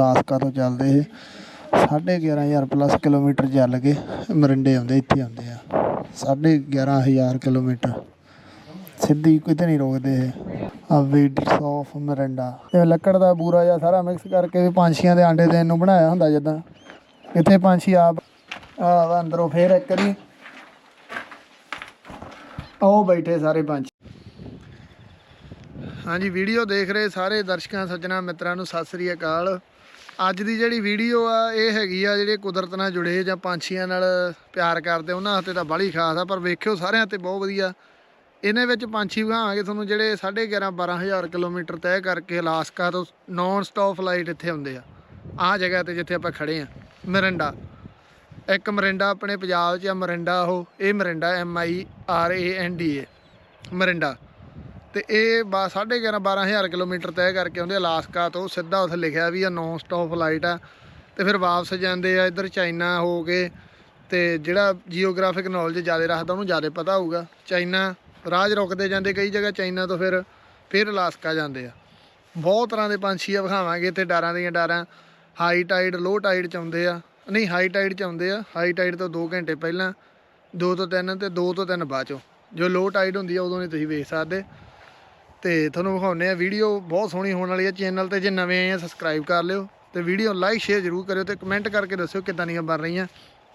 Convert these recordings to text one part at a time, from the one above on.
ਲਾਸਕਾ ਤੋਂ ਚੱਲਦੇ ਇਹ? 11500 ਪਲੱਸ ਕਿਲੋਮੀਟਰ ਚੱਲ ਕੇ ਮਰਿੰਡੇ ਆਉਂਦੇ, ਇੱਥੇ ਆਉਂਦੇ ਆ। 11500 ਕਿਲੋਮੀਟਰ। ਸਿੱਧੀ ਕਿਤੇ ਨਹੀਂ ਰੋਕਦੇ ਇਹ। ਆ ਵੀਡਸ ਆਫ ਮਰਿੰਡਾ। ਇਹ ਲੱਕੜ ਦਾ ਬੂਰਾ ਜਿਹਾ ਸਾਰਾ ਮਿਕਸ ਕਰਕੇ ਵੀ ਪੰਛੀਆਂ ਦੇ ਆਂਡੇ ਦੇਣ ਨੂੰ ਬਣਾਇਆ ਹੁੰਦਾ ਜਿੱਦਾਂ। ਇੱਥੇ ਪੰਛੀ ਆਪ ਆ ਅੰਦਰੋਂ ਫੇਰ ਇੱਕ ਵਾਰੀ ਆਓ ਬੈਠੇ ਸਾਰੇ ਪੰਛੀ। ਹਾਂਜੀ ਵੀਡੀਓ ਦੇਖ ਰਹੇ ਸਾਰੇ ਦਰਸ਼ਕਾਂ, ਸੱਜਣਾ, ਮਿੱਤਰਾਂ ਨੂੰ ਸਤਿ ਸ੍ਰੀ ਅਕਾਲ। ਅੱਜ ਦੀ ਜਿਹੜੀ ਵੀਡੀਓ ਆ, ਇਹ ਹੈਗੀ ਆ ਜਿਹੜੇ ਕੁਦਰਤ ਨਾਲ ਜੁੜੇ ਜਾਂ ਪੰਛੀਆਂ ਨਾਲ ਪਿਆਰ ਕਰਦੇ, ਉਹਨਾਂ ਹੱਥੇ ਤਾਂ ਬਾਹਲੀ ਖਾਸ ਆ, ਪਰ ਵੇਖਿਓ ਸਾਰਿਆਂ ਤੇ ਬਹੁਤ ਵਧੀਆ। ਇਹਨੇ ਵਿੱਚ ਪੰਛੀ ਵਿਖਾਵਾਂਗੇ ਤੁਹਾਨੂੰ ਜਿਹੜੇ 11.5 12000 ਕਿਲੋਮੀਟਰ ਤੈਅ ਕਰਕੇ ਅਲਾਸਕਾ ਤੋਂ ਨਾਨ ਸਟਾਪ ਫਲਾਈਟ ਇੱਥੇ ਹੁੰਦੇ ਆ। ਆਹ ਜਗ੍ਹਾ ਤੇ ਜਿੱਥੇ ਆਪਾਂ ਖੜੇ ਆ, ਮਰਿੰਡਾ। ਇੱਕ ਮਰਿੰਡਾ ਆਪਣੇ ਪੰਜਾਬ 'ਚ ਆ, ਮਰਿੰਡਾ ਉਹ, ਇਹ Morinda M I R A N D A Morinda. ਤੇ ਇਹ ਬਾ 11.5 12000 ਕਿਲੋਮੀਟਰ ਤੈਅ ਕਰਕੇ ਆਉਂਦੇ ਅਲਾਸਕਾ ਤੋਂ, ਸਿੱਧਾ ਉੱਥੇ ਲਿਖਿਆ ਵੀ ਆ ਨਾਨ ਸਟਾਪ ਫਲਾਈਟ ਆ। ਤੇ ਫਿਰ ਵਾਪਸ ਜਾਂਦੇ ਆ ਇੱਧਰ ਚਾਈਨਾ ਹੋ ਕੇ, ਤੇ ਜਿਹੜਾ ਜੀਓਗ੍ਰਾਫਿਕ ਨੌਲੇਜ ਜ਼ਿਆਦਾ ਰੱਖਦਾ, ਉਹਨੂੰ ਜ਼ਿਆਦਾ ਪਤਾ ਹੋਊਗਾ। ਚਾਈਨਾ ਰਾਜ ਰੁਕਦੇ ਜਾਂਦੇ, ਕਈ ਜਗ੍ਹਾ ਚਾਈਨਾ ਤੋਂ ਫਿਰ ਫਿਰ ਅਲਾਸਕਾ ਜਾਂਦੇ ਆ। ਬਹੁਤ ਤਰ੍ਹਾਂ ਦੇ ਪੰਛੀ ਆ, ਵਿਖਾਵਾਂਗੇ ਇੱਥੇ ਡਾਰਾਂ ਦੀਆਂ ਡਾਰਾਂ। ਹਾਈ ਟਾਈਡ ਲੋ ਟਾਈਡ ਚ ਆਉਂਦੇ ਆ। ਨਹੀਂ ਹਾਈ ਟਾਈਡ ਚ ਆਉਂਦੇ ਆ। ਹਾਈ ਟਾਈਡ ਤੋਂ 2 ਘੰਟੇ ਪਹਿਲਾਂ 2 ਤੋਂ 3 ਤੇ 2 ਤੋਂ 3 ਬਾਅਦ ਚੋਂ। ਜੋ ਲੋ ਟਾਈਡ ਹੁੰਦੀ ਆ, ਉਦੋਂ ਨਹੀਂ ਤੁਸੀਂ ਵੇਖ ਸਕਦੇ। ਤੇ ਤੁਹਾਨੂੰ ਵਿਖਾਉਨੇ ਆ ਵੀਡੀਓ ਬਹੁਤ ਸੋਹਣੀ ਹੋਣ ਵਾਲੀ ਹੈ ਚੈਨਲ ਤੇ, ਜੇ ਨਵੇਂ ਆਏ ਆ ਸਬਸਕ੍ਰਾਈਬ ਕਰ ਲਿਓ ਤੇ ਵੀਡੀਓ ਲਾਈਕ ਸ਼ੇਅਰ ਜ਼ਰੂਰ ਕਰਿਓ ਤੇ ਕਮੈਂਟ ਕਰਕੇ ਦੱਸਿਓ ਕਿੱਦਾਂ ਦੀਆਂ ਬਣ ਰਹੀਆਂ।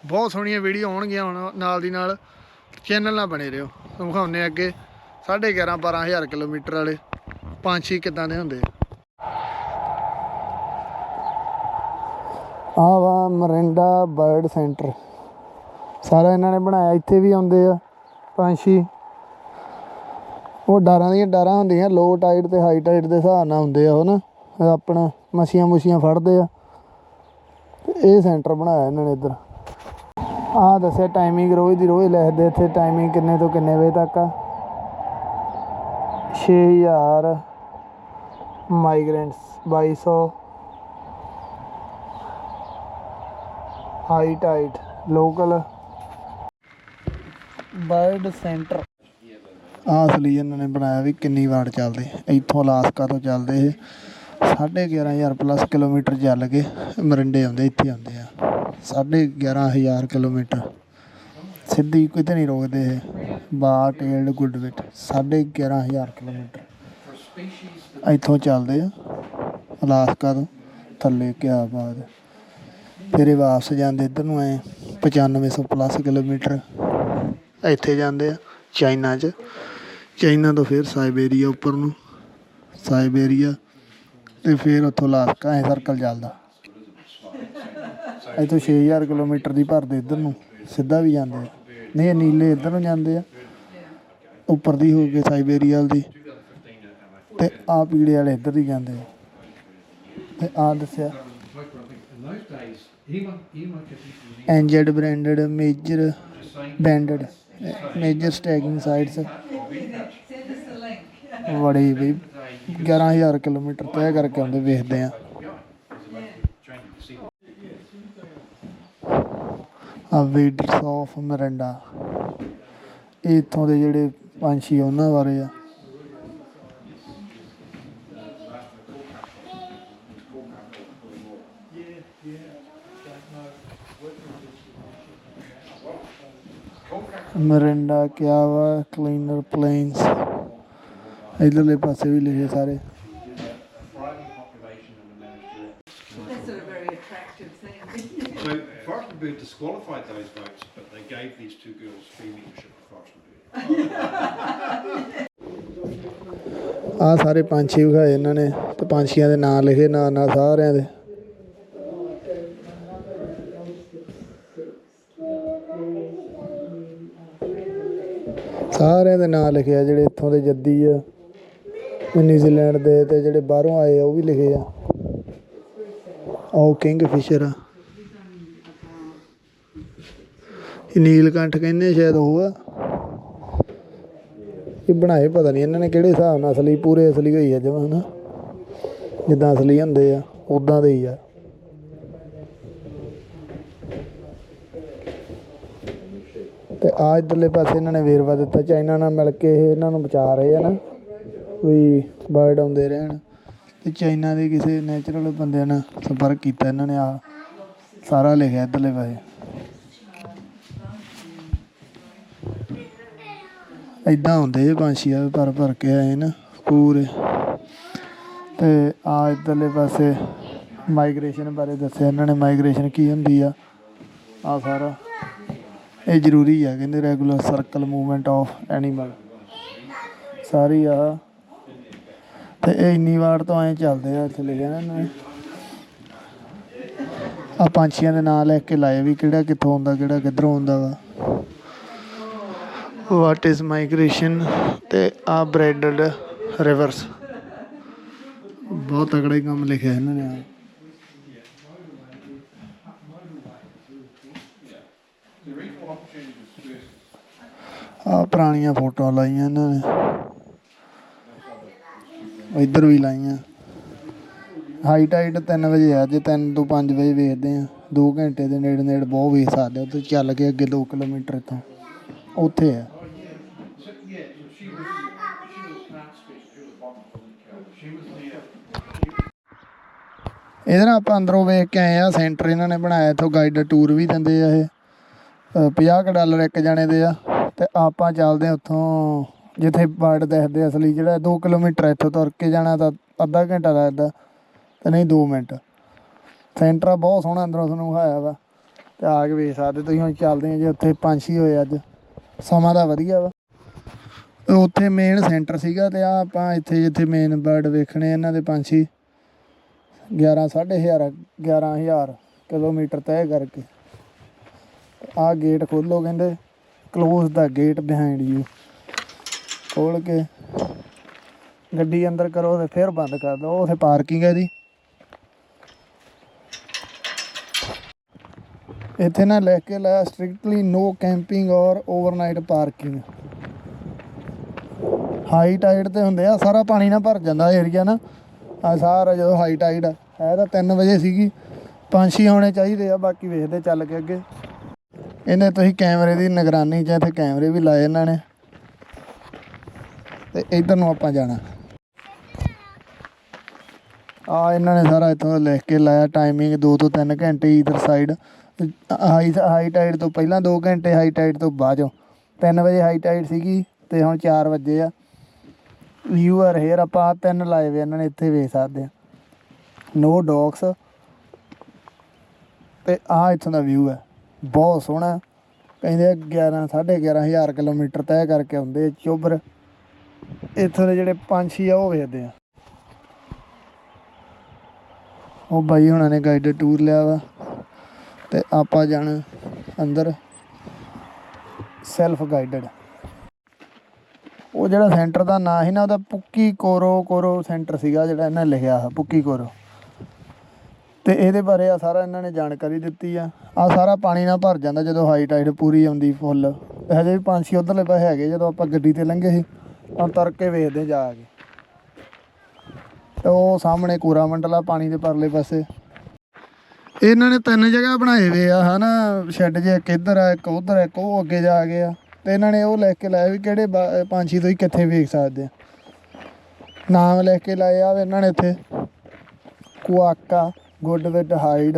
ਬਹੁਤ ਸੋਹਣੀਆਂ ਵੀਡੀਓ ਆਉਣਗੀਆਂ ਹੁਣ ਨਾਲ ਦੀ ਨਾਲ। ਚੈਨਲ ਨਾਲ ਬਣੇ ਰਹੋ। ਤੁਹਾਨੂੰ ਵਿਖਾਉਨੇ ਆ ਅੱਗੇ। 11.5 12000 ਕਿਲੋਮੀਟਰ ਵਾਲੇ ਪੰਛੀ ਕਿੱਦਾਂ ਦੇ ਹੁੰਦੇ ਆ। ਵਾ ਮਰਿੰਡਾ ਬਰਡ ਸੈਂਟਰ। ਸਾਰਾ ਇਹਨਾਂ ਨੇ ਬਣਾਇਆ, ਇੱਥੇ ਵੀ ਆਉਂਦੇ ਆ ਪੰਛੀ। ਉਹ ਡਾਰਾਂ ਦੀਆਂ ਡਾਰਾਂ ਹੁੰਦੀਆਂ ਲੋ ਟਾਈਟ ਤੇ ਹਾਈ ਟਾਈਡ ਦੇ ਹਿਸਾਬ ਨਾਲ ਹੁੰਦੇ ਆ ਉਹ ਨਾ ਆਪਣਾ ਮੱਛੀਆਂ ਮੁੱਛੀਆਂ ਫੜਦੇ ਆ। ਇਹ ਸੈਂਟਰ ਬਣਾਇਆ ਇਹਨਾਂ ਨੇ ਇੱਧਰ। ਆਹ ਦੱਸਿਆ ਟਾਈਮਿੰਗ ਰੋਜ਼ ਦੀ ਰੋਜ਼ ਲਿਖਦੇ ਇੱਥੇ ਟਾਈਮਿੰਗ ਕਿੰਨੇ ਤੋਂ ਕਿੰਨੇ ਵਜੇ ਤੱਕ ਆ। 6000 migrants 2200 high tide local bird centre ਆਹ ਅਸਲੀ ਇਹਨਾਂ ਨੇ ਬਣਾਇਆ ਵੀ ਕਿੰਨੀ ਵਾਰ ਚੱਲਦੇ। ਇੱਥੋਂ ਅਲਾਸਕਾ ਤੋਂ ਚੱਲਦੇ ਇਹ। 11500 ਪਲੱਸ ਕਿਲੋਮੀਟਰ ਚੱਲ ਕੇ ਮਰਿੰਡੇ ਆਉਂਦੇ, ਇੱਥੇ ਆਉਂਦੇ ਆ। 11500 ਕਿਲੋਮੀਟਰ। ਸਿੱਧੀ ਕਿਤੇ ਨਹੀਂ ਰੋਕਦੇ ਇਹ। Bar tailed godwit 11500 kilometre. ਇੱਥੋਂ ਚੱਲਦੇ ਆ, ਅਲਾਸਕਾ ਤੋਂ, ਥੱਲੇ ਕਿਆ ਬਾਤ। ਫਿਰ ਇਹ ਵਾਪਸ ਜਾਂਦੇ ਇੱਧਰ ਨੂੰ ਐ 9500 ਪਲੱਸ ਕਿਲੋਮੀਟਰ। ਇੱਥੇ ਜਾਂਦੇ ਆ, ਚਾਈਨਾ 'ਚ। ਚਾਈਨਾ ਤੋਂ ਫਿਰ ਸਾਈਬੇਰੀਆ ਉੱਪਰ ਨੂੰ ਸਾਈਬੇਰੀਆ ਤੇ ਫਿਰ ਉੱਥੋਂ ਲਾਸਕਾ ਐ ਸਰਕਲ ਚੱਲਦਾ। ਇੱਥੋਂ 6000 ਕਿਲੋਮੀਟਰ ਦੀ ਭਰਦੇ ਇੱਧਰ ਨੂੰ, ਸਿੱਧਾ ਵੀ ਜਾਂਦੇ ਆ। ਨਹੀਂ, ਇਹ ਨੀਲੇ ਇੱਧਰ ਨੂੰ ਜਾਂਦੇ ਆ। ਉੱਪਰ ਦੀ ਹੋ ਕੇ ਸਾਈਬੇਰੀਆ ਵਾਲ। ਦੀ ਤੇ ਆ ਪੀੜੇ ਵਾਲੇ ਇੱਧਰ ਦੀ ਜਾਂਦੇ ਆ। ਤੇ ਆ ਦੱਸਿਆ। In those and branded major banded major staging sites ਬੜੀ ਵੀ 11000 ਕਿਲੋਮੀਟਰ ਤੈਅ ਕਰਕੇ ਆਉਂਦੇ ਵੇਖਦੇ ਆ। ਆ ਵੀਡਸ ਆਫ ਮਰਿੰਡਾ। ਇਹ ਇੱਥੋਂ ਦੇ ਜਿਹੜੇ ਪੰਛੀ ਆ ਉਹਨਾਂ ਬਾਰੇ ਆ। ਮਰਿੰਡਾ ਕਿਆ ਵਾ ਕਲੀਨਰ ਪਲੇਨਸ ਇਧਰਲੇ ਪਾਸੇ ਵੀ ਲਿਖੇ ਸਾਰੇ That's a very attractive thing. So Forstenberg disqualified those votes, but they gave these two girls free membership of Forstenberg. ਆ ਸਾਰੇ ਪੰਛੀ ਵਿਖਾਏ ਇਹਨਾਂ ਨੇ ਤੇ ਪੰਛੀਆਂ ਦੇ ਨਾਂ ਲਿਖੇ ਨਾਲ ਨਾਲ ਸਾਰਿਆਂ ਦੇ ਸਾਰਿਆਂ ਦੇ ਨਾਂ ਲਿਖੇ ਆ, ਜਿਹੜੇ ਇੱਥੋਂ ਦੇ ਜੱਦੀ ਆ ਨਿਊਜ਼ੀਲੈਂਡ ਦੇ ਤੇ ਜਿਹੜੇ ਬਾਹਰੋਂ ਆਏ ਆ, ਉਹ ਵੀ ਲਿਖੇ ਆ। ਉਹ ਕਿੰਗ ਫਿਸ਼ਰ ਆ। ਇਹ ਨੀਲਕੰਠ ਕਹਿੰਦੇ ਸ਼ਾਇਦ ਉਹ ਆ। ਇਹ ਬਣਾਏ ਪਤਾ ਨਹੀਂ ਇਹਨਾਂ ਨੇ ਕਿਹੜੇ ਹਿਸਾਬ ਨਾਲ ਅਸਲੀ, ਪੂਰੇ ਅਸਲੀ ਹੋਈ ਆ ਜਮਾਂ, ਹਨਾ। ਜਿੱਦਾਂ ਅਸਲੀ ਹੁੰਦੇ ਆ ਉਦਾਂ ਦੇ ਹੀ ਆ। ਤੇ ਆ ਇਧਰਲੇ ਪਾਸੇ ਇਹਨਾਂ ਨੇ ਵੇਰਵਾ ਦਿੱਤਾ, ਚਾਈਨਾ ਨਾਲ ਮਿਲ ਕੇ ਇਹ ਇਹਨਾਂ ਨੂੰ ਬਚਾ ਰਹੇ ਆ ਨਾ, ਵੀ ਬਰਡ ਆਉਂਦੇ ਰਹਿਣ। ਤੇ ਚਾਈਨਾ ਦੇ ਕਿਸੇ ਨੈਚੁਰਲ ਬੰਦਿਆਂ ਨਾਲ ਸੰਪਰਕ ਕੀਤਾ ਇਹਨਾਂ ਨੇ, ਆ ਸਾਰਾ ਲਿਖਿਆ ਇੱਧਰਲੇ ਪਾਸੇ। ਇਦਾਂ ਹੁੰਦੇ ਇਹ ਪੰਛੀ ਆ ਭਰ ਭਰ ਕੇ ਆਏ ਨਾ, ਪੂਰੇ। ਤੇ ਆ ਇੱਧਰਲੇ ਪਾਸੇ ਮਾਈਗ੍ਰੇਸ਼ਨ ਬਾਰੇ ਦੱਸਿਆ ਇਹਨਾਂ ਨੇ ਮਾਈਗ੍ਰੇਸ਼ਨ ਕੀ ਹੁੰਦੀ ਆ ਆ ਸਾਰਾ। ਇਹ ਜ਼ਰੂਰੀ ਆ, ਕਹਿੰਦੇ regular circle movement of animal ਸਾਰੀ ਆ। ਤੇ ਇਹ ਇੰਨੀ ਵਾਰ ਤੋਂ ਐਂ ਚੱਲਦੇ ਆ, ਇੱਥੇ ਲਿਖਿਆ ਨਾ ਇਹਨਾਂ ਨੇ। ਆ ਪੰਛੀਆਂ ਦੇ ਨਾਂ ਲਿਖ ਕੇ ਲਾਏ ਵੀ ਕਿਹੜਾ ਕਿੱਥੋਂ ਆਉਂਦਾ, ਕਿਹੜਾ ਕਿੱਧਰੋਂ ਆਉਂਦਾ ਵਾ। ਵਾਟ ਇਜ਼ ਮਾਈਗ੍ਰੇਸ਼ਨ ਤੇ ਆ ਬ੍ਰੈਡਡ ਰਿਵਰਸ ਬਹੁਤ ਤਗੜਾ ਹੀ ਕੰਮ ਲਿਖਿਆ ਇਹਨਾਂ ਨੇ ਆ ਆ ਪੁਰਾਣੀਆਂ ਫੋਟੋਆਂ ਲਾਈਆਂ ਇਹਨਾਂ ਨੇ। ਇੱਧਰ ਵੀ ਲਾਈਆਂ। ਹਾਈ ਟਾਈਡ 3 ਵਜੇ ਆ, ਜੇ 3 ਤੋਂ 5 ਵਜੇ ਵੇਖਦੇ ਆ। 2 ਘੰਟੇ ਦੇ ਨੇੜੇ ਨੇੜੇ ਬਹੁਤ ਵੇਖ ਸਕਦੇ ਉੱਥੇ ਚੱਲ ਕੇ ਅੱਗੇ 2 ਕਿਲੋਮੀਟਰ ਇੱਥੋਂ। ਉੱਥੇ ਆ। ਇਹਦੇ ਨਾਲ ਆਪਾਂ ਅੰਦਰੋਂ ਵੇਖ ਕੇ ਆਏ ਆ, ਸੈਂਟਰ ਇਹਨਾਂ ਨੇ ਬਣਾਇਆ ਇੱਥੋਂ ਗਾਈਡਡ ਟੂਰ ਵੀ ਦਿੰਦੇ ਆ ਇਹ। 50 ਕੁ ਡਾਲਰ ਇੱਕ ਜਣੇ ਦੇ ਆ। ਤੇ ਆਪਾਂ ਚੱਲਦੇ ਹਾਂ ਉੱਥੋਂ, ਜਿੱਥੇ ਬਰਡ ਦੇਖਦੇ ਅਸਲੀ, ਜਿਹੜਾ 2 ਕਿਲੋਮੀਟਰ ਇੱਥੋਂ ਤੁਰ ਕੇ ਜਾਣਾ, ਤਾਂ ਅੱਧਾ ਘੰਟਾ ਲੱਗਦਾ, ਤੇ ਨਹੀਂ 2 ਮਿੰਟ। ਸੈਂਟਰ ਬਹੁਤ ਸੋਹਣਾ ਅੰਦਰੋਂ ਤੁਹਾਨੂੰ ਹੋਇਆ ਵਾ, ਤੇ ਆ ਕੇ ਵੇਖ ਸਕਦੇ ਤੁਸੀਂ, ਹੁਣ ਚੱਲਦੇ ਆ ਜੇ, ਉੱਥੇ ਪੰਛੀ ਹੋਏ ਅੱਜ। ਸਮਾਂ ਦਾ ਵਧੀਆ ਵਾ। ਉੱਥੇ ਮੇਨ ਸੈਂਟਰ ਸੀਗਾ, ਤੇ ਆ ਆਪਾਂ ਇੱਥੇ ਜਿੱਥੇ ਮੇਨ ਬਰਡ ਵੇਖਣੇ ਇਹਨਾਂ ਦੇ ਪੰਛੀ 11 ਹਜ਼ਾਰ 11000 ਕਿਲੋਮੀਟਰ ਤੈਅ ਕਰਕੇ। ਆ ਗੇਟ ਖੋਲੋ ਕਹਿੰਦੇ। Close the gate behind you ਖੋਲ ਕੇ ਗੱਡੀ ਅੰਦਰ ਕਰੋ ਤੇ ਫਿਰ ਬੰਦ ਕਰ ਦਿਓ। ਉਥੇ ਪਾਰਕਿੰਗ ਹੈ ਜੀ। ਇੱਥੇ ਨਾ ਲਿਖ ਕੇ ਲਾਇਆ ਸਟ੍ਰਿਕਟਲੀ ਨੋ ਕੈਂਪਿੰਗ ਔਰ ਓਵਰਨਾਈਟ ਪਾਰਕਿੰਗ ਹਾਈ ਟਾਈਡ ਤੇ ਹੁੰਦੇ ਆ, ਸਾਰਾ ਪਾਣੀ ਨਾ ਭਰ ਜਾਂਦਾ ਏਰੀਆ ਨਾ। ਆ ਸਾਰਾ ਜਦੋਂ ਹਾਈ ਟਾਈਡ ਹੈ ਤਾਂ 3 ਵਜੇ ਸੀਗੀ। ਪੰਛੀ ਹੋਣੇ ਚਾਹੀਦੇ ਆ, ਬਾਕੀ ਵੇਖਦੇ ਚੱਲ ਕੇ ਅੱਗੇ। ਇਹਨੇ ਤੁਸੀਂ ਕੈਮਰੇ ਦੀ ਨਿਗਰਾਨੀ 'ਚ ਇੱਥੇ ਕੈਮਰੇ ਵੀ ਲਾਏ ਇਹਨਾਂ ਨੇ। ਤੇ ਇਧਰ ਨੂੰ ਆਪਾਂ ਜਾਣਾ। ਆ ਇਹਨਾਂ ਨੇ ਸਾਰਾ ਇੱਥੋਂ ਲਿਖ ਕੇ ਲਾਇਆ ਟਾਈਮਿੰਗ 2 ਤੋਂ 3 ਘੰਟੇ ਇਧਰ ਸਾਈਡ ਹਾਈ ਹਾਈ ਟਾਈਡ ਤੋਂ ਪਹਿਲਾਂ 2 ਘੰਟੇ ਹਾਈ ਟਾਈਡ ਤੋਂ ਬਾਅਦ 3 ਵਜੇ ਹਾਈ ਟਾਈਡ ਸੀਗੀ ਤੇ ਹੁਣ 4 ਵਜੇ ਆ। ਵਿਊ ਆਰ ਹੇਅਰ ਆਪਾਂ ਆਹ ਤਿੰਨ ਲਾਏ ਵੇ ਇਹਨਾਂ ਨੇ ਇੱਥੇ ਵੇਖ ਸਕਦੇ ਆ। ਨੋ ਡੌਗਸ ਤੇ ਆ ਇੱਥੋਂ ਦਾ ਵਿਊ ਹੈ ਬਹੁਤ ਸੋਹਣਾ। ਕਹਿੰਦੇ 11 11500 ਕਿਲੋਮੀਟਰ ਤੈਅ ਕਰਕੇ ਆਉਂਦੇ ਚੋਬਰ। ਇੱਥੋਂ ਦੇ ਜਿਹੜੇ ਪੰਛੀ ਆ, ਉਹ ਵੇਖਦੇ ਆ। ਉਹ ਬਾਈ ਹੁਣਾਂ ਨੇ ਗਾਈਡਡ ਟੂਰ ਲਿਆ ਵਾ। ਤੇ ਆਪਾਂ ਜਾਣਾ ਅੰਦਰ। ਸੈਲਫ ਗਾਈਡਡ ਉਹ ਜਿਹੜਾ ਸੈਂਟਰ ਦਾ ਨਾਂ ਸੀ ਨਾ, ਉਹਦਾ ਪੁੱਕੀ ਕੋਰੋ ਕੋਰੋ ਸੈਂਟਰ ਸੀਗਾ ਜਿਹੜਾ ਇਹਨਾਂ ਨੇ ਲਿਖਿਆ ਆ ਪੁੱਕੀ ਕੋਰੋ ਤੇ ਇਹਦੇ ਬਾਰੇ ਆ ਸਾਰਾ ਇਹਨਾਂ ਨੇ ਜਾਣਕਾਰੀ ਦਿੱਤੀ ਆ। ਆ ਸਾਰਾ ਪਾਣੀ ਨਾਲ ਭਰ ਜਾਂਦਾ ਜਦੋਂ ਹਾਈ ਟਾਈਡ ਪੂਰੀ ਆਉਂਦੀ ਫੁੱਲ ਤੇ ਹਜੇ ਵੀ ਪੰਛੀ ਉਧਰਲੇ ਪਾਸੇ ਹੈਗੇ ਜਦੋਂ ਆਪਾਂ ਗੱਡੀ ਤੇ ਲੰਘੇ ਸੀ ਤਾਂ ਤਰ ਕੇ ਵੇਖਦੇ ਜਾ ਕੇ। ਤੇ ਉਹ ਸਾਹਮਣੇ ਕੂਰਾ ਮੰਡਲਾ ਪਾਣੀ ਦੇ ਪਰਲੇ ਪਾਸੇ। ਇਹਨਾਂ ਨੇ ਤਿੰਨ ਜਗ੍ਹਾ ਬਣਾਏ ਵੇ ਆ, ਹਨਾ। ਸ਼ੈੱਡ ਜੇ ਇੱਕ ਇੱਧਰ ਆ, ਇੱਕ ਉਧਰ ਇੱਕ ਉਹ ਅੱਗੇ ਜਾ ਕੇ ਆ। ਤੇ ਇਹਨਾਂ ਨੇ ਉਹ ਲਿਖ ਕੇ ਲਾਇਆ ਵੀ ਕਿਹੜੇ ਬਾ- ਪੰਛੀ ਤੁਸੀਂ ਕਿੱਥੇ ਵੇਖ ਸਕਦੇ ਆ। ਨਾਮ ਲਿਖ ਕੇ ਲਾਇਆ ਇਹਨਾਂ ਨੇ ਇੱਥੇ। ਕੁਆਕਾ। Godwit hide.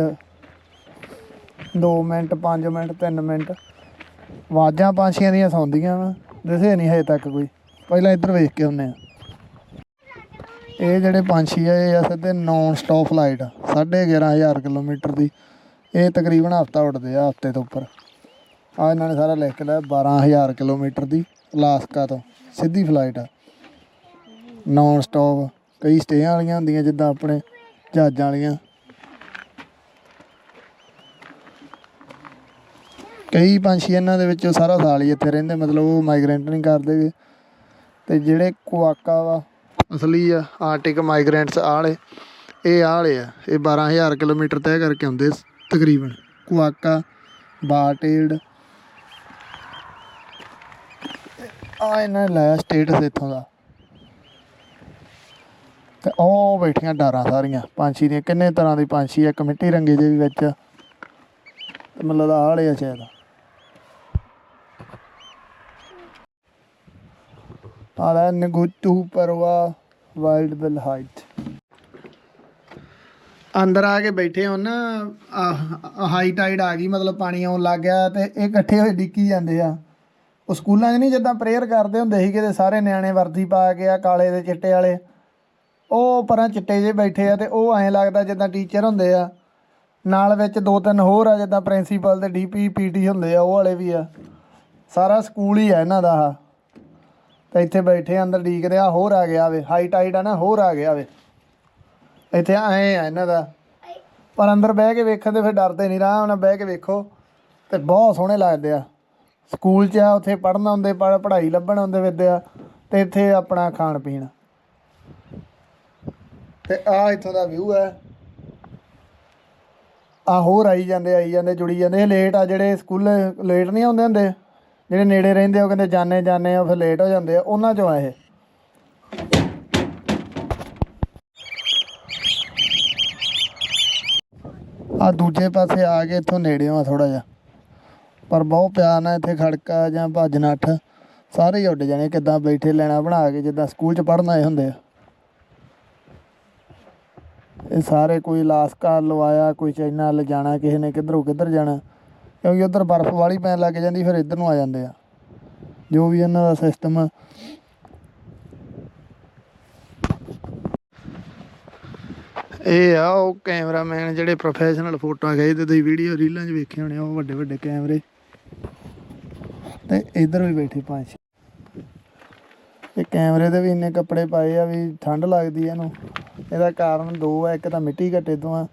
2 minute 5 minute 3 minute. ਆਵਾਜ਼ਾਂ ਪੰਛੀਆਂ ਦੀਆਂ ਸੌਂਦੀਆਂ ਵਾ, ਦਿਸੇ ਨਹੀਂ ਹਜੇ ਤੱਕ ਕੋਈ। ਪਹਿਲਾਂ ਇੱਧਰ ਵੇਖ ਕੇ ਆਉਂਦੇ ਆ ਇਹ ਜਿਹੜੇ ਪੰਛੀ ਆ, ਇਹ ਆ ਸਿੱਧੇ ਨੌਨ ਸਟਾਪ ਫਲਾਈਟ 11500 ਕਿਲੋਮੀਟਰ ਦੀ। ਇਹ ਤਕਰੀਬਨ ਹਫਤਾ ਉੱਡਦੇ ਆ, ਹਫ਼ਤੇ ਤੋਂ ਉੱਪਰ। ਆ ਇਹਨਾਂ ਨੇ ਸਾਰਾ ਲਿਖ ਕੇ ਲਿਆ 12000 ਕਿਲੋਮੀਟਰ ਦੀ ਅਲਾਸਕਾ ਤੋਂ। ਸਿੱਧੀ ਫਲਾਈਟ ਆ। ਨੌਨ ਸਟਾਪ ਕਈ ਸਟੇਆਂ ਵਾਲੀਆਂ ਹੁੰਦੀਆਂ, ਜਿੱਦਾਂ ਆਪਣੇ ਜਹਾਜ਼ਾਂ ਵਾਲੀਆਂ। ਕਈ ਪੰਛੀ ਇਹਨਾਂ ਦੇ ਵਿੱਚ ਸਾਰਾ ਸਾਲ ਹੀ ਇੱਥੇ ਰਹਿੰਦੇ, ਮਤਲਬ ਉਹ ਮਾਈਗ੍ਰੈਂਟ ਨਹੀਂ ਕਰਦੇ ਗੇ ਤੇ ਜਿਹੜੇ ਕੁਆਕਾ ਵਾ, ਅਸਲੀ ਆ, ਆਰਟਿਕ ਮਾਈਗ੍ਰੈਂਟਸ ਆਲੇ, ਇਹ ਆਲੇ ਆ, ਇਹ 12000 ਕਿਲੋਮੀਟਰ ਤੈਅ ਕਰਕੇ ਆਉਂਦੇ ਤਕਰੀਬਨ। ਕੁਆਕਾ ਬਾਟੇਲਡ ਆ ਇਹਨਾਂ ਨੇ ਲਾਇਆ ਸਟੇਟਸ ਇੱਥੋਂ ਦਾ। ਤੇ ਉਹ ਬੈਠੀਆਂ ਡਾਰਾਂ ਸਾਰੀਆਂ, ਪੰਛੀ ਦੀਆਂ, ਕਿੰਨੇ ਤਰ੍ਹਾਂ ਦੇ ਪੰਛੀ ਆ ਕਮੇਟੀ ਰੰਗੇ ਦੇ ਵੀ ਵਿੱਚ। ਮਤਲਬ ਆਲੇ ਆ ਸ਼ਾਇਦ। ਆ ਲੈ ਨਗੁੱਟੂ ਪਰਵਾ ਵਾਈਲਡ ਬਿਲ ਹਾਈਟ ਅੰਦਰ ਆ ਕੇ ਬੈਠੇ ਹੋ ਨਾ ਹਾਈ ਟਾਈਡ ਆ ਗਈ, ਮਤਲਬ ਪਾਣੀ ਆਉਣ ਲੱਗ ਗਿਆ ਤੇ ਇਹ ਇਕੱਠੇ ਹੋਏ ਡਿੱਕੀ ਜਾਂਦੇ ਆ। ਉਹ ਸਕੂਲਾਂ 'ਚ ਨਹੀਂ ਜਿੱਦਾਂ ਪ੍ਰੇਅਰ ਕਰਦੇ ਹੁੰਦੇ ਸੀ, ਕਿਤੇ ਸਾਰੇ ਨਿਆਣੇ ਵਰਦੀ ਪਾ ਕੇ ਆ, ਕਾਲੇ ਦੇ ਚਿੱਟੇ ਵਾਲੇ। ਉਹ ਪਰਾਂ ਚਿੱਟੇ ਜੇ ਬੈਠੇ ਆ ਤੇ ਉਹ ਐਂ ਲੱਗਦਾ ਜਿੱਦਾਂ ਟੀਚਰ ਹੁੰਦੇ ਆ। ਨਾਲ ਵਿੱਚ ਦੋ ਤਿੰਨ ਹੋਰ ਆ, ਜਿੱਦਾਂ ਪ੍ਰਿੰਸੀਪਲ ਤੇ ਡੀਪੀ ਪੀਟੀ ਹੁੰਦੇ ਆ, ਉਹ ਵਾਲੇ ਵੀ ਆ। ਸਾਰਾ ਸਕੂਲ ਹੀ ਆ ਇਹਨਾਂ ਦਾ ਆ ਤੇ ਇੱਥੇ ਬੈਠੇ ਆ, ਅੰਦਰ ਡੀਕ ਰਿਹਾ ਹੋਰ ਆ ਗਿਆ ਵੇ ਹਾਈ ਟਾਈਟ ਆ ਨਾ ਹੋਰ ਆ ਗਿਆ ਵੇ। ਇੱਥੇ ਐ ਆ ਇਹਨਾਂ ਦਾ। ਪਰ ਅੰਦਰ ਬਹਿ ਕੇ ਵੇਖਣ ਤੇ ਫਿਰ ਡਰਦੇ ਨਹੀਂ ਰਾਮ ਨਾਲ ਬਹਿ ਕੇ ਵੇਖੋ। ਤੇ ਬਹੁਤ ਸੋਹਣੇ ਲੱਗਦੇ ਆ। ਸਕੂਲ 'ਚ ਆ ਉੱਥੇ ਪੜ੍ਹਨ ਆਉਂਦੇ ਪੜ੍ਹ ਪੜ੍ਹਾਈ ਲੱਭਣ ਆਉਂਦੇ ਵਿਦਿਆ ਤੇ ਇੱਥੇ ਆਪਣਾ ਖਾਣ ਪੀਣ। ਤੇ ਆ ਇੱਥੋਂ ਦਾ ਵਿਊ ਹੈ ਆ ਹੋਰ ਆਈ ਜਾਂਦੇ ਆਈ ਜਾਂਦੇ ਜੁੜੀ ਜਾਂਦੇ। ਲੇਟ ਆ ਜਿਹੜੇ ਸਕੂਲ ਲੇਟ ਨਹੀਂ ਆਉਂਦੇ ਹੁੰਦੇ। ਜਿਹੜੇ ਨੇੜੇ ਰਹਿੰਦੇ ਉਹ ਕਹਿੰਦੇ ਜਾਣੇ ਜਾਣੇ ਆ, ਫਿਰ ਲੇਟ ਹੋ ਜਾਂਦੇ ਆ। ਉਹਨਾਂ ਚੋਂ ਆ ਇਹ। ਆ ਦੂਜੇ ਪਾਸੇ ਆ ਕੇ ਇੱਥੋਂ ਨੇੜਿਓਂ ਆ ਥੋੜਾ ਜਿਹਾ। ਪਰ ਬਹੁਤ ਪਿਆਰ ਨਾਲ ਇੱਥੇ ਖੜਕਾ ਜਾਂ ਭੱਜ ਨੱਠ, ਸਾਰੇ ਹੀ ਉੱਡ ਜਾਣੇ, ਕਿੱਦਾਂ ਬੈਠੇ ਲੈਣਾ ਬਣਾ ਕੇ, ਜਿੱਦਾਂ ਸਕੂਲ 'ਚ ਪੜ੍ਹਨ ਆਏ ਹੁੰਦੇ ਆ। ਇਹ ਸਾਰੇ ਕੋਈ ਲਾਸਕਾ ਲਵਾਇਆ, ਕੋਈ ਚਾਈਨਾ ਲਿਜਾਣਾ ਕਿਸੇ ਨੇ ਕਿੱਧਰੋਂ ਕਿੱਧਰ ਜਾਣਾ। ਕਿਉਂਕਿ ਉਧਰ ਬਰਫ਼ ਵਾਲੀ ਪੈਣ ਲੱਗ ਜਾਂਦੀ ਫਿਰ ਇੱਧਰ ਨੂੰ ਆ ਜਾਂਦੇ ਆ। ਜੋ ਵੀ ਇਹਨਾਂ ਦਾ ਸਿਸਟਮ ਆ। ਇਹ ਆ ਉਹ ਕੈਮਰਾਮੈਨ ਜਿਹੜੇ ਪ੍ਰੋਫੈਸ਼ਨਲ ਫੋਟੋਆਂ ਖਿੱਚਦੇ ਤੁਸੀਂ ਵੀਡੀਓ ਰੀਲਾਂ 'ਚ ਵੇਖੇ ਹੋਣੇ ਆ, ਉਹ ਵੱਡੇ ਵੱਡੇ ਕੈਮਰੇ ਤੇ ਇਧਰ ਵੀ ਬੈਠੇ ਪੰਜ ਛੇ। ਕੈਮਰੇ ਦੇ ਵੀ ਇੰਨੇ ਕੱਪੜੇ ਪਾਏ ਆ ਵੀ ਠੰਡ ਲੱਗਦੀ ਆ ਇਹਨੂੰ। ਇਹਦਾ ਕਾਰਨ ਦੋ ਆ ਇੱਕ ਤਾਂ ਮਿੱਟੀ ਘੱਟੇ ਤੋਂ ਆ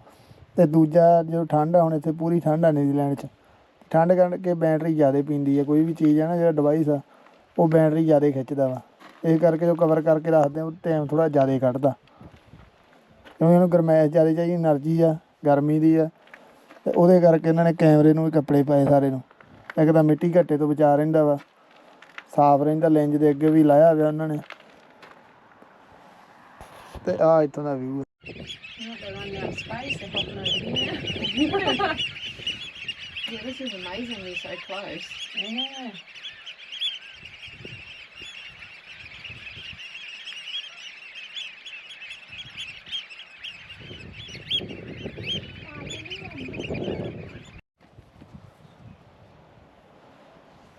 ਤੇ ਦੂਜਾ ਜੋ ਠੰਡ ਆ ਹੁਣ ਇੱਥੇ ਪੂਰੀ ਠੰਡ ਆ ਨਿਊਜ਼ੀਲੈਂਡ 'ਚ। ਠੰਡ ਕਰਕੇ ਬੈਟਰੀ ਜ਼ਿਆਦਾ ਪੀਂਦੀ ਆ, ਕੋਈ ਵੀ ਚੀਜ਼ ਆ ਨਾ ਜਿਹੜਾ ਡਿਵਾਈਸ ਆ, ਉਹ ਬੈਟਰੀ ਜ਼ਿਆਦਾ ਖਿੱਚਦਾ ਵਾ। ਇਸ ਕਰਕੇ ਜੋ ਕਵਰ ਕਰਕੇ ਰੱਖਦੇ ਹਾਂ ਉਹ ਟਾਈਮ ਥੋੜ੍ਹਾ ਜ਼ਿਆਦਾ ਕੱਢਦਾ। ਕਿਉਂਕਿ ਇਹਨੂੰ ਗਰਮਾਇਸ਼ ਜ਼ਿਆਦਾ ਚਾਹੀਦੀ ਐਨਰਜੀ ਆ, ਗਰਮੀ ਦੀ ਆ। ਤੇ ਉਹਦੇ ਕਰਕੇ ਇਹਨਾਂ ਨੇ ਕੈਮਰੇ ਨੂੰ ਵੀ ਕੱਪੜੇ ਪਾਏ ਸਾਰੇ ਨੂੰ। ਇੱਕ ਤਾਂ ਮਿੱਟੀ ਘੱਟੇ ਤੋਂ ਬਚਾ ਰਹਿੰਦਾ ਵਾ, ਸਾਫ਼ ਰਹਿੰਦਾ ਲੈਂਜ ਦੇ ਅੱਗੇ ਵੀ ਲਾਇਆ ਹੋਇਆ ਉਹਨਾਂ ਨੇ। ਤੇ ਆ ਇੱਥੋਂ ਦਾ view yeah, this is amazingly so close. Yeah.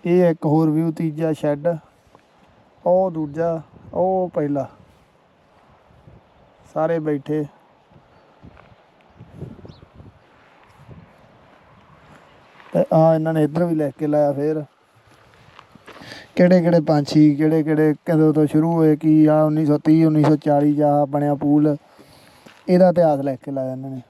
ਇਹ ਇੱਕ ਹੋਰ ਵਿਊ ਤੀਜਾ ਸ਼ੈੱਡ ਉਹ ਦੂਜਾ ਉਹ ਪਹਿਲਾ ਸਾਰੇ ਬੈਠੇ ਤੇ ਆ, ਇਹਨਾਂ ਨੇ ਇੱਧਰ ਵੀ ਲੈ ਕੇ ਲਾਇਆ ਫੇਰ। ਕਿਹੜੇ ਕਿਹੜੇ ਪੰਛੀ, ਕਿਹੜੇ ਕਿਹੜੇ ਕਦੋਂ ਤੋਂ ਸ਼ੁਰੂ ਹੋਏ, ਕੀ ਆ 1930 1940 ਜਾਂ ਆਹ ਬਣਿਆ ਪੂਲ। ਇਹਦਾ ਇਤਿਹਾਸ ਲੈ ਕੇ ਲਾਇਆ ਇਹਨਾਂ ਨੇ।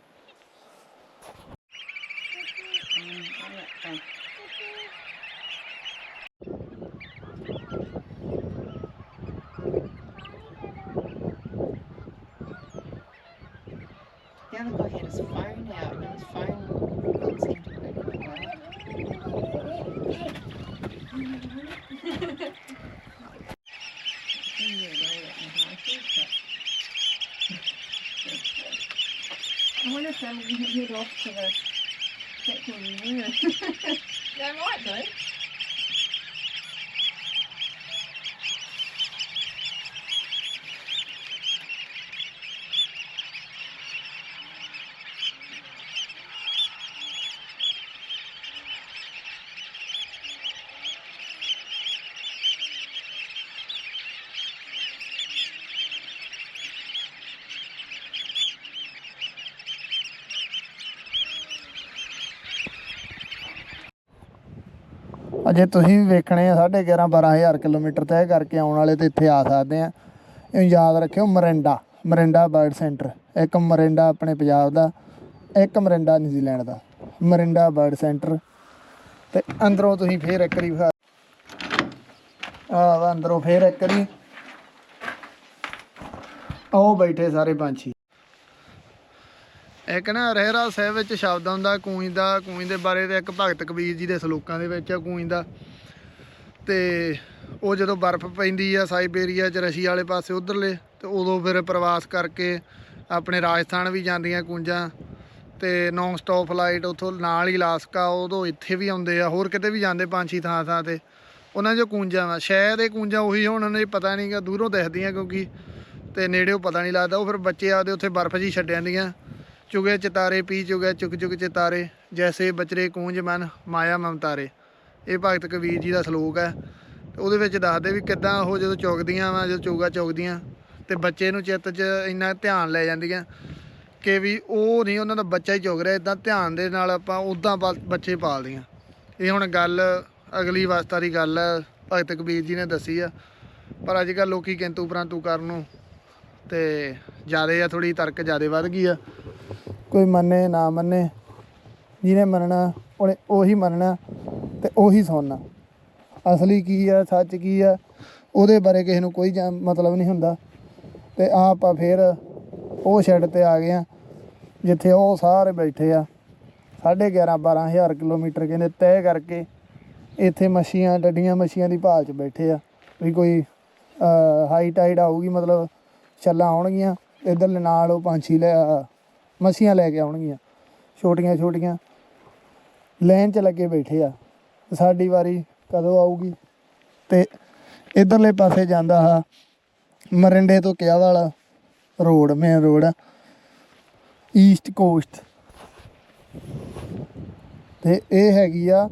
ਜੇ ਤੁਸੀਂ ਵੀ ਵੇਖਣੇ ਆ 11.5 12000 ਕਿਲੋਮੀਟਰ ਤੈਅ ਕਰਕੇ ਆਉਣ ਵਾਲੇ ਤੇ ਇੱਥੇ ਆ ਸਕਦੇ ਆ। ਇਹ ਯਾਦ ਰੱਖਿਓ, ਮਰਿੰਡਾ ਮਰਿੰਡਾ ਬਰਡ ਸੈਂਟਰ। ਇੱਕ ਮਰਿੰਡਾ ਆਪਣੇ ਪੰਜਾਬ ਦਾ, ਇੱਕ ਮਰਿੰਡਾ ਨਿਊਜ਼ੀਲੈਂਡ ਦਾ। Miranda bird centre. ਤੇ ਅੰਦਰੋਂ ਤੁਸੀਂ ਫੇਰ ਇੱਕ ਵਾਰੀ ਵਿਖਾ ਆ ਅੰਦਰੋਂ ਫੇਰ ਇੱਕ ਵਾਰੀ। ਆਓ ਬੈਠੇ ਸਾਰੇ ਪੰਛੀ। ਇੱਕ ਨਾ ਰਹਿਰਾ ਸਾਹਿਬ ਵਿੱਚ ਸ਼ਬਦ ਆਉਂਦਾ, ਕੂਈ ਦਾ, ਕੂਈ ਦੇ ਬਾਰੇ ਤੇ ਇੱਕ ਭਗਤ ਕਬੀਰ ਜੀ ਦੇ ਸਲੋਕਾਂ ਦੇ ਵਿੱਚ ਆ, ਕੂਈ ਦਾ। ਤੇ ਉਹ ਜਦੋਂ ਬਰਫ਼ ਪੈਂਦੀ ਆ ਸਾਈਬੇਰੀਆ ਚ ਰਸ਼ੀਆ ਵਾਲੇ ਪਾਸੇ ਉਧਰਲੇ, ਤੇ ਉਦੋਂ ਫਿਰ ਪ੍ਰਵਾਸ ਕਰਕੇ ਆਪਣੇ ਰਾਜਸਥਾਨ ਵੀ ਜਾਂਦੀਆਂ ਕੂੰਜਾਂ। ਤੇ ਨੌਨ ਸਟਾਪ ਫਲਾਈਟ ਉੱਥੋਂ ਨਾਲ ਹੀ ਲਾਸਕਾ ਉਦੋਂ ਇੱਥੇ ਵੀ ਆਉਂਦੇ ਆ, ਹੋਰ ਕਿਤੇ ਵੀ ਜਾਂਦੇ ਪੰਜ ਛੇ ਥਾਂ ਥਾਂ ਤੇ। ਉਹਨਾਂ 'ਚੋਂ ਕੂੰਜਾਂ ਵਾ ਸ਼ਾਇਦ ਇਹ ਕੂੰਜਾਂ ਉਹੀ ਹੋਣ, ਉਹਨਾਂ ਨੂੰ ਪਤਾ ਨਹੀਂਗਾ ਦੂਰੋਂ ਦਿਖਦੀਆਂ ਕਿਉਂਕਿ, ਤੇ ਨੇੜਿਓਂ ਪਤਾ ਨਹੀਂ ਲੱਗਦਾ, ਉਹ ਫਿਰ ਬੱਚੇ ਆਪਦੇ ਉੱਥੇ ਬਰਫ਼ ਜੀ ਛੱਡ ਜਾਂਦੀਆਂ ਚੁਗੇ ਚਿਤਾਰੇ, ਪੀ ਚੁਗੇ, ਚੁਗ ਚੁਗ ਚਿਤਾਰੇ, ਜੈਸੇ ਬਚਰੇ ਕੂੰਜ ਮਨ, ਮਾਇਆ ਮਮਤਾਰੇ ਇਹ ਭਗਤ ਕਬੀਰ ਜੀ ਦਾ ਸ਼ਲੋਕ ਹੈ। ਤੇ ਉਹਦੇ ਵਿੱਚ ਦੱਸਦੇ ਵੀ ਕਿੱਦਾਂ ਉਹ ਜਦੋਂ ਚੁਗਦੀਆਂ ਵਾ, ਜਦੋਂ ਚੁਗਾ ਚੁਗਦੀਆਂ, ਤੇ ਬੱਚੇ ਨੂੰ ਚਿੱਤ 'ਚ ਇੰਨਾ ਧਿਆਨ ਲੈ ਜਾਂਦੀਆਂ ਕਿ ਵੀ ਉਹ ਨਹੀਂ ਉਹਨਾਂ ਦਾ ਬੱਚਾ ਹੀ ਚੁਗ ਰਿਹਾ ਇਦਾਂ ਧਿਆਨ ਦੇ ਨਾਲ ਆਪਾਂ ਉਦਾਂ ਬੱਚੇ ਪਾਲਦੀਆਂ। ਇਹ ਹੁਣ ਗੱਲ, ਅਗਲੀ ਅਵਸਥਾ ਦੀ ਗੱਲ ਹੈ, ਭਗਤ ਕਬੀਰ ਜੀ ਨੇ ਦੱਸੀ ਆ। ਪਰ ਅੱਜ ਕੱਲ੍ਹ ਲੋਕੀ ਕਿੰਤੂ ਪਰੰਤੂ ਕਰਨ ਨੂੰ ਤੇ ਜਿਆਦੇ ਆ ਥੋੜੀ ਤਰਕ ਜਿਆਦੇ ਵੱਧ ਗਈ ਆ। ਕੋਈ ਮੰਨੇ, ਨਾ ਮੰਨੇ, ਜਿਹਨੇ ਮੰਨਣਾ, ਉਹਨੇ ਉਹੀ ਮੰਨਣਾ ਤੇ ਉਹੀ ਸੁਣਨਾ। ਅਸਲੀ ਕੀ ਆ, ਸੱਚ ਕੀ ਆ, ਉਹਦੇ ਬਾਰੇ ਕਿਸੇ ਨੂੰ ਕੋਈ ਜਾਂ- ਮਤਲਬ ਨਹੀਂ ਹੁੰਦਾ। ਤੇ ਆ ਆਪਾਂ ਫੇਰ ਉਹ ਸ਼ੈੱਡ ਤੇ ਆ ਗਏ ਆ ਜਿੱਥੇ ਉਹ ਸਾਰੇ ਬੈਠੇ ਆ। 11.5 12000 ਕਿਲੋਮੀਟਰ ਕਹਿੰਦੇ ਤੈਅ ਕਰਕੇ ਇੱਥੇ ਮੱਛੀਆਂ, ਡੱਡੀਆਂ ਮੱਛੀਆਂ ਦੀ ਭਾਲ 'ਚ ਬੈਠੇ ਆ। ਵੀ ਕੋਈ ਹਾਈ ਟਾਈਡ ਆਊਗੀ, ਮਤਲਬ ਛੱਲਾਂ ਆਉਣਗੀਆਂ ਇਧਰ ਨਾਲ ਉਹ ਪੰਛੀ ਲੈ ਆ, ਮੱਛੀਆਂ ਲੈ ਕੇ ਆਉਣਗੀਆਂ ਛੋਟੀਆਂ ਛੋਟੀਆਂ। ਲਾਈਨ 'ਚ ਲੱਗੇ ਬੈਠੇ ਆ। ਸਾਡੀ ਵਾਰੀ ਕਦੋਂ ਆਊਗੀ? ਤੇ ਇਧਰਲੇ ਪਾਸੇ ਜਾਂਦਾ ਆ ਮਰਿੰਡੇ ਤੋਂ ਕਿਆ ਵਾਲਾ ਰੋਡ ਮੇਨ ਰੋਡ ਆ ਈਸਟ ਕੋਸਟ ਤੇ ਇਹ ਹੈਗੀ ਆ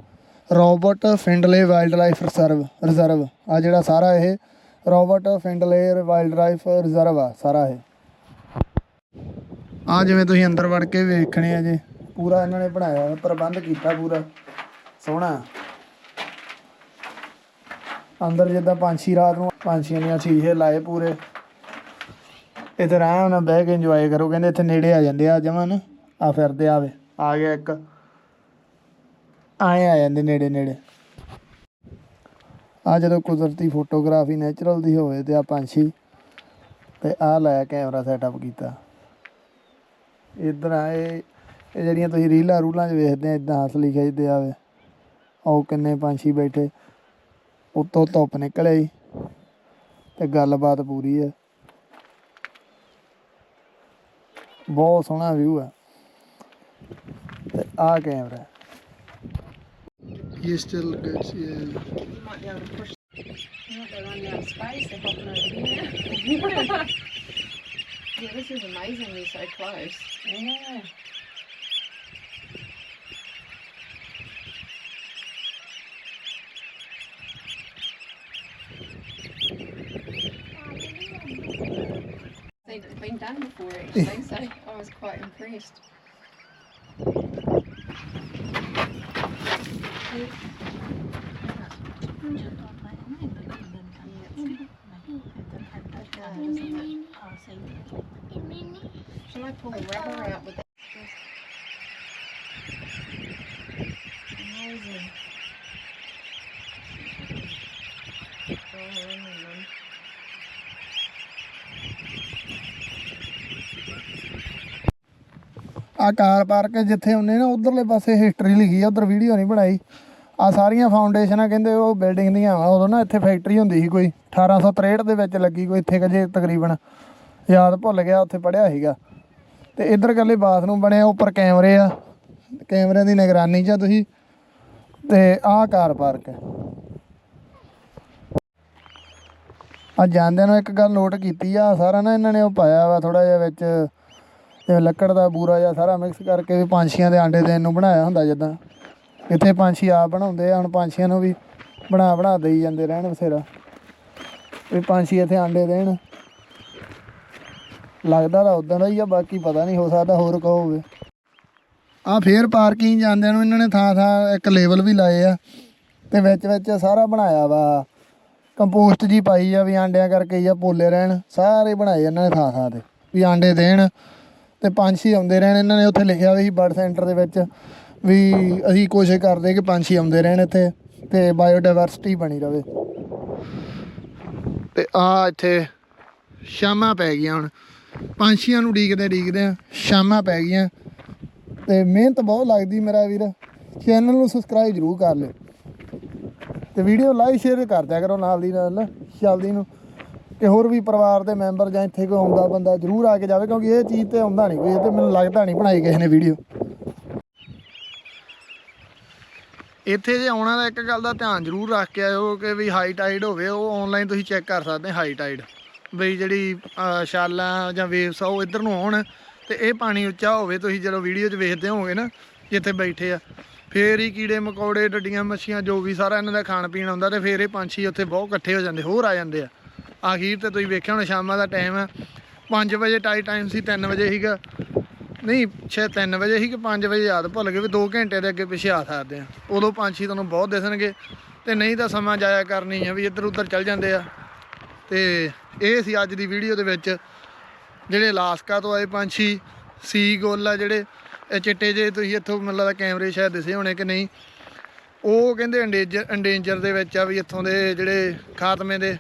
Robert Findlay wildlife reserve reserve ਆ ਜਿਹੜਾ ਸਾਰਾ ਇਹ Robert Findlay wildlife reserve ਆ ਸਾਰਾ ਇਹ। ਆ ਜਿਵੇਂ ਤੁਸੀਂ ਅੰਦਰ ਵੜ ਕੇ ਵੇਖਣੇ ਆ ਜੇ, ਪੂਰਾ ਇਹਨਾਂ ਨੇ ਬਣਾਇਆ ਪ੍ਰਬੰਧ ਕੀਤਾ ਪੂਰਾ। ਸੋਹਣਾ। ਅੰਦਰ ਜਿੱਦਾਂ ਪੰਛੀ ਰਾਤ ਨੂੰ, ਪੰਛੀਆਂ ਦੀਆਂ ਸ਼ੀਸ਼ੇ ਲਾਏ ਪੂਰੇ। ਇੱਥੇ ਆਰਾਮ ਨਾਲ ਬਹਿ ਕੇ ਇੰਜੋਏ ਕਰੋ, ਕਹਿੰਦੇ ਇੱਥੇ ਨੇੜੇ ਆ ਜਾਂਦੇ ਆ ਜਮਨ ਆ ਫਿਰਦੇ ਆਵੇ ਆ ਗਿਆ ਇੱਕ। ਆਏ ਆ ਜਾਂਦੇ ਨੇੜੇ ਨੇੜੇ। ਆ ਜਦੋਂ ਕੁਦਰਤੀ ਫੋਟੋਗ੍ਰਾਫੀ ਨੇਚਰਲ ਦੀ ਹੋਵੇ ਤੇ ਆ ਪੰਛੀ, ਤੇ ਆ ਲਾਇਆ ਕੈਮਰਾ ਸੈਟਅਪ ਕੀਤਾ। ਇਧਰ ਆਏ ਇਹ ਜਿਹੜੀਆਂ ਤੁਸੀਂ ਰੀਲਾਂ ਰੂਲਾਂ 'ਚ ਵੇਖਦੇ ਆ ਇਦਾਂ ਅਸਲੀ ਖਿੱਚਦੇ ਆਵੇ ਉਹ ਕਿੰਨੇ ਪੰਛੀ ਬੈਠੇ। ਉੱਤੋਂ ਧੁੱਪ ਨਿਕਲ ਆਈ ਤੇ ਗੱਲਬਾਤ ਪੂਰੀ ਹੈ ਬਹੁਤ ਸੋਹਣਾ ਵਿਊ ਹੈ ਤੇ ਆ ਕੈਮਰਾ। ਇਹ still gets You mean, this is amazing they're so close. Yeah. They've been done before actually, so I was quite impressed. Yeah. Shall I pull the rubber out with that? Amazing. Oh, ਆ car park ਜਿੱਥੇ ਹੁੰਨੇ ਨਾ ਉਧਰਲੇ ਪਾਸੇ history ਲਿਖੀ ਆ ਉਧਰ video ਨਹੀਂ ਬਣਾਈ ਆ ਸਾਰੀਆਂ ਫਾਊਂਡੇਸ਼ਨਾਂ ਕਹਿੰਦੇ ਉਹ ਬਿਲਡਿੰਗ ਦੀਆਂ ਵਾ ਉਦੋਂ ਨਾ ਇੱਥੇ ਫੈਕਟਰੀ ਹੁੰਦੀ ਸੀ ਕੋਈ 1863 ਦੇ ਵਿੱਚ ਲੱਗੀ ਕੋਈ ਇੱਥੇ ਕਜੇ ਤਕਰੀਬਨ ਯਾਦ ਭੁੱਲ ਗਿਆ, ਉੱਥੇ ਪੜਿਆ ਸੀਗਾ। ਤੇ ਇੱਧਰ ਕੱਲੇ ਬਾਥਰੂਮ ਬਣਿਆ ਉੱਪਰ ਕੈਮਰੇ ਆ। ਕੈਮਰਿਆਂ ਦੀ ਨਿਗਰਾਨੀ 'ਚ ਆ ਤੁਸੀਂ। ਤੇ ਆਹ ਕਾਰ ਪਾਰਕ ਹੈ। ਆ ਜਾਂਦਿਆਂ ਨੂੰ ਇੱਕ ਗੱਲ ਨੋਟ ਕੀਤੀ ਆ ਸਾਰਾ ਨਾ ਇਹਨਾਂ ਨੇ ਉਹ ਪਾਇਆ ਵਾ ਥੋੜਾ ਜਿਹਾ ਵਿੱਚ, ਜਿਵੇਂ ਲੱਕੜ ਦਾ ਬੂਰਾ ਜਿਹਾ ਸਾਰਾ ਮਿਕਸ ਕਰਕੇ ਵੀ ਪੰਛੀਆਂ ਦੇ ਆਂਡੇ ਦੇਣ ਨੂੰ ਬਣਾਇਆ ਹੁੰਦਾ ਜਿੱਦਾਂ। ਇੱਥੇ ਪੰਛੀ ਆਪ ਬਣਾਉਂਦੇ ਆ, ਹੁਣ ਪੰਛੀਆਂ ਨੂੰ ਵੀ ਬਣਾ ਬਣਾ ਦੇਈ ਜਾਂਦੇ ਰਹਿਣ ਬਸੇਰਾ ਵੀ ਪੰਛੀ ਇੱਥੇ ਆਂਡੇ ਦੇਣ। ਲੱਗਦਾ ਤਾਂ ਉਦਾਂ ਦਾ ਹੀ ਆ, ਬਾਕੀ ਪਤਾ ਨਹੀਂ ਹੋ ਸਕਦਾ ਹੋਰ ਕੋ ਹੋਵੇ। ਆ ਫੇਰ ਪਾਰਕਿੰਗ ਜਾਂਦੇ ਨੂੰ ਇਹਨਾਂ ਨੇ ਥਾਂ ਥਾਂ ਇੱਕ ਲੇਬਲ ਵੀ ਲਾਏ ਆ, ਤੇ ਵਿੱਚ ਵਿੱਚ ਸਾਰਾ ਬਣਾਇਆ ਵਾ। ਕੰਪੋਸਟ ਜੀ ਪਾਈ ਆ ਵੀ ਆਂਡਿਆਂ ਕਰਕੇ ਹੀ ਪੋਲੇ ਰਹਿਣ, ਸਾਰੇ ਬਣਾਏ ਇਹਨਾਂ ਨੇ ਥਾਂ ਥਾਂ ਤੇ, ਵੀ ਆਂਡੇ ਦੇਣ, ਤੇ ਪੰਛੀ ਆਉਂਦੇ ਰਹਿਣ। ਇਹਨਾਂ ਨੇ ਉੱਥੇ ਲਿਖਿਆ ਵੀ ਬਰਡ ਸੈਂਟਰ ਦੇ ਵਿੱਚ ਵੀ ਅਸੀਂ ਕੋਸ਼ਿਸ਼ ਕਰਦੇ ਕਿ ਪੰਛੀ ਆਉਂਦੇ ਰਹਿਣ ਇੱਥੇ, ਤੇ ਬਾਇਓਡਾਇਵਰਸਿਟੀ ਬਣੀ ਰਵੇ। ਤੇ ਆ ਇੱਥੇ ਸ਼ਾਮਾਂ ਪੈ ਗਈਆਂ ਹੁਣ। ਪੰਛੀਆਂ ਨੂੰ ਡੀਕਦੇ ਡੀਕਦੇ ਆ, ਸ਼ਾਮਾਂ ਪੈ ਗਈਆਂ। ਤੇ ਮਿਹਨਤ ਬਹੁਤ ਲੱਗਦੀ ਮੇਰਾ ਵੀਰ। ਚੈਨਲ ਨੂੰ ਸਬਸਕ੍ਰਾਈਬ ਜ਼ਰੂਰ ਕਰ ਲਿਓ। ਤੇ ਵੀਡੀਓ ਲਾਈਕ ਸ਼ੇਅਰ ਕਰ ਦਿਆ ਕਰੋ ਨਾਲ ਦੀ ਨਾਲ ਜਲਦੀ ਨੂੰ। ਕਿ ਹੋਰ ਵੀ ਪਰਿਵਾਰ ਦੇ ਮੈਂਬਰ ਜਾਂ ਇੱਥੇ ਕੋਈ ਆਉਂਦਾ ਬੰਦਾ ਜ਼ਰੂਰ ਆ ਕੇ ਜਾਵੇ, ਕਿਉਂਕਿ ਇਹ ਚੀਜ਼ ਤੇ ਆਉਂਦਾ ਨਹੀਂ ਕੋਈ, ਇਹ ਤੇ ਮੈਨੂੰ ਲੱਗਦਾ ਨਹੀਂ ਬਣਾਈ ਕਿਸੇ ਨੇ ਵੀਡੀਓ ਇੱਥੇ ਜੇ ਆਉਣਾ ਦਾ ਇੱਕ ਗੱਲ ਦਾ ਧਿਆਨ ਜ਼ਰੂਰ ਰੱਖ ਕੇ ਆਇਓ ਕਿ ਵੀ ਹਾਈ ਟਾਈਡ ਹੋਵੇ, ਉਹ ਆਨਲਾਈਨ ਤੁਸੀਂ ਚੈੱਕ ਕਰ ਸਕਦੇ ਹਾਈ ਟਾਈਡ ਬਈ ਜਿਹੜੀ ਅਹ, ਛਾਲਾਂ ਜਾਂ ਵੇਵਸ ਆ ਉਹ ਇੱਧਰ ਨੂੰ ਆਉਣ ਤੇ ਇਹ ਪਾਣੀ ਉੱਚਾ ਹੋਵੇ ਤੁਸੀਂ ਜਦੋਂ ਵੀਡੀਓ 'ਚ ਵੇਖਦੇ ਹੋਗੇ ਨਾ ਜਿੱਥੇ ਬੈਠੇ ਆ। ਫੇਰ ਹੀ ਕੀੜੇ ਮਕੌੜੇ ਡੱਡੀਆਂ ਮੱਛੀਆਂ ਜੋ ਵੀ ਸਾਰਾ ਇਹਨਾਂ ਦਾ ਖਾਣ ਪੀਣ ਆਉਂਦਾ ਤੇ ਫੇਰ ਇਹ ਪੰਛੀ ਉੱਥੇ ਬਹੁਤ ਇਕੱਠੇ ਹੋ ਜਾਂਦੇ ਹੋਰ ਆ ਜਾਂਦੇ ਆ। ਆਖੀਰ ਤੇ ਤੁਸੀਂ ਵੇਖਿਆ ਹੋਣਾ ਸ਼ਾਮਾਂ ਦਾ ਟਾਈਮ ਆ 5 ਵਜੇ ਟਾਈ ਟਾਈਮ ਸੀ 3 ਵਜੇ ਸੀਗਾ। ਨਹੀਂ ਛੇ 3 ਵਜੇ ਸੀ ਕਿ 5 ਵਜੇ ਯਾਦ ਭੁੱਲ ਗਏ ਵੀ 2 ਘੰਟੇ ਦੇ ਅੱਗੇ ਪਿੱਛੇ ਆ ਸਕਦੇ ਆ। ਉਦੋਂ ਪੰਛੀ ਤੁਹਾਨੂੰ ਬਹੁਤ ਦਿਸਣਗੇ ਤੇ ਨਹੀਂ ਤਾਂ ਸਮਾਂ ਜਾਇਆ ਕਰਨੀ ਆ ਵੀ ਇੱਧਰ ਉੱਧਰ ਚੱਲ ਜਾਂਦੇ ਆ ਤੇ ਇਹ ਸੀ ਅੱਜ ਦੀ ਵੀਡੀਓ ਦੇ ਵਿੱਚ ਜਿਹੜੇ ਲਾਸਕਾ ਤੋਂ ਆਏ ਪੰਛੀ ਸੀ ਗੋਲ ਆ ਜਿਹੜੇ ਇਹ ਚਿੱਟੇ ਜੇ ਤੁਸੀਂ ਇੱਥੋਂ ਮੈਨੂੰ ਲੱਗਦਾ ਕੈਮਰੇ ਸ਼ਾਇਦ ਦਿਸੇ ਹੋਣੇ ਕਿ ਨਹੀਂ। ਉਹ ਕਹਿੰਦੇ ਇੰਡੇਂਜਰ ਅੰਡੇਂਜਰ ਦੇ ਵਿੱਚ ਆ ਵੀ ਇੱਥੋਂ ਦੇ ਜਿਹੜੇ ਖਾਤਮੇ ਦੇ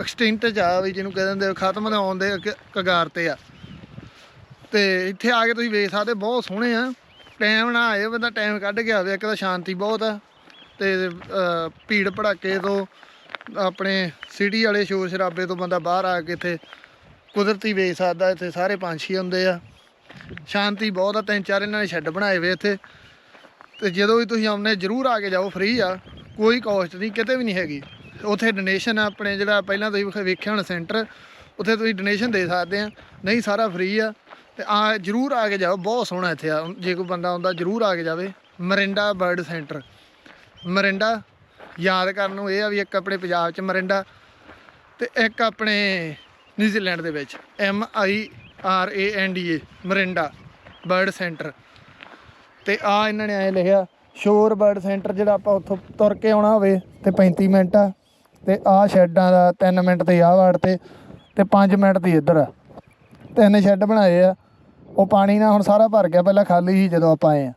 ਐਕਸਟਿੰਕਟ ਚ ਆ ਵੀ ਜਿਹਨੂੰ ਕਹਿ ਦਿੰਦੇ ਆ, ਖਤਮ ਦੇ ਆਉਣ ਦੇ ਕ- ਕਗਾਰ ਤੇ ਆ। ਤੇ ਇੱਥੇ ਆ ਕੇ ਤੁਸੀਂ ਵੇਖ ਸਕਦੇ ਬਹੁਤ ਸੋਹਣੇ ਆ। ਟਾਈਮ ਨਾ ਆਏ ਬੰਦਾ ਟਾਈਮ ਕੱਢ ਕੇ ਆਵੇ ਇੱਕ ਤਾਂ ਸ਼ਾਂਤੀ ਬਹੁਤ ਆ। ਤੇ ਭੀੜ ਭੜਾਕੇ ਤੋਂ ਆਪਣੇ ਸਿਟੀ ਵਾਲੇ ਸ਼ੋਰ ਸ਼ਰਾਬੇ ਤੋਂ ਬੰਦਾ ਬਾਹਰ ਆ ਕੇ ਇੱਥੇ ਕੁਦਰਤੀ ਵੇਖ ਸਕਦਾ, ਇੱਥੇ ਸਾਰੇ ਪੰਛੀ ਹੁੰਦੇ ਆ। ਸ਼ਾਂਤੀ ਬਹੁਤ ਆ, ਤਿੰਨ ਚਾਰ ਇਹਨਾਂ ਨੇ ਸ਼ੈੱਡ ਬਣਾਏ ਵੇ ਇੱਥੇ। ਤੇ ਜਦੋਂ ਵੀ ਤੁਸੀਂ ਆਉਂਦੇ, ਜਰੂਰ ਆ ਕੇ ਜਾਓ, ਫ੍ਰੀ ਆ। ਕੋਈ ਕਾਸਟ ਨਹੀਂ, ਕਿਤੇ ਵੀ ਨਹੀਂ ਹੈਗੀ। ਉੱਥੇ ਡੋਨੇਸ਼ਨ ਆ, ਆਪਣੇ ਜਿਹੜਾ ਪਹਿਲਾਂ ਤੁਸੀਂ ਵੇਖਿਆ ਹੋਣਾ ਸੈਂਟਰ ਉੱਥੇ ਤੁਸੀਂ ਡੋਨੇਸ਼ਨ ਦੇ ਸਕਦੇ ਆ। ਨਹੀਂ, ਸਾਰਾ ਫ੍ਰੀ ਆ। ਤੇ ਆ, ਜਰੂਰ ਆ ਕੇ ਜਾਓ, ਬਹੁਤ ਸੋਹਣਾ ਇੱਥੇ ਆ। ਜੇ ਕੋਈ ਬੰਦਾ ਆਉਂਦਾ, ਜਰੂਰ ਆ ਕੇ ਜਾਵੇ। Mirinda bird centre. ਮਰਿੰਡਾ ਯਾਦ ਕਰਨ ਨੂੰ ਇਹ ਆ ਵੀ ਇੱਕ ਆਪਣੇ ਪੰਜਾਬ 'ਚ ਮਰਿੰਡਾ ਤੇ ਇੱਕ ਆਪਣੇ ਨਿਊਜ਼ੀਲੈਂਡ ਦੇ ਵਿੱਚ M I R A N D A Miranda bird centre. ਤੇ ਆ ਇਹਨਾਂ ਨੇ ਐ ਲਿਖਿਆ, ਸ਼ੋਰ ਬਰਡ ਸੈਂਟਰ ਜਿਹੜਾ ਆਪਾਂ ਉੱਥੋਂ ਤੁਰ ਕੇ ਆਉਣਾ ਹੋਵੇ ਤੇ 35 ਮਿੰਟ ਆ, ਤੇ ਆ ਸ਼ੈੱਡਾਂ ਦਾ 3 ਮਿੰਟ ਤੇ ਆਹ ਵਾੜ ਤੇ ਤੇ 5 ਮਿੰਟ ਦੀ ਇੱਧਰ ਆ। ਤਿੰਨ ਸ਼ੈੱਡ ਬਣਾਏ ਆ, ਉਹ ਪਾਣੀ ਨਾਲ ਹੁਣ ਸਾਰਾ ਭਰ ਗਿਆ, ਪਹਿਲਾਂ ਖਾਲੀ ਸੀ ਜਦੋਂ ਆਪਾਂ ਆਏ ਆ।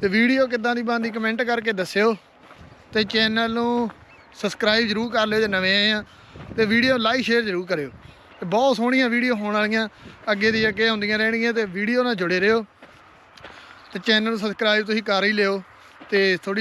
ਤੇ ਵੀਡੀਓ ਕਿੱਦਾਂ ਦੀ ਬਣਦੀ, ਕਮੈਂਟ ਕਰਕੇ ਦੱਸਿਓ। ਤੇ ਚੈਨਲ ਨੂੰ ਸਬਸਕ੍ਰਾਈਬ ਜਰੂਰ ਕਰ ਲਿਓ ਜੇ ਨਵੇਂ ਆਏ ਆ। ਤੇ ਵੀਡੀਓ ਲਾਈਕ ਸ਼ੇਅਰ ਜਰੂਰ ਕਰਿਓ। ਤੇ ਬਹੁਤ ਸੋਹਣੀਆਂ ਵੀਡੀਓ ਹੋਣ ਵਾਲੀਆਂ, ਅੱਗੇ ਦੀ ਅੱਗੇ ਆਉਂਦੀਆਂ ਰਹਿਣਗੀਆਂ ਤੇ ਵੀਡੀਓ ਨਾਲ ਜੁੜੇ ਰਹੋ। ਤੇ ਚੈਨਲ ਨੂੰ ਸਬਸਕ੍ਰਾਈਬ ਤੁਸੀਂ ਕਰ ਹੀ ਲਿਓ ਤੇ ਥੋੜੀ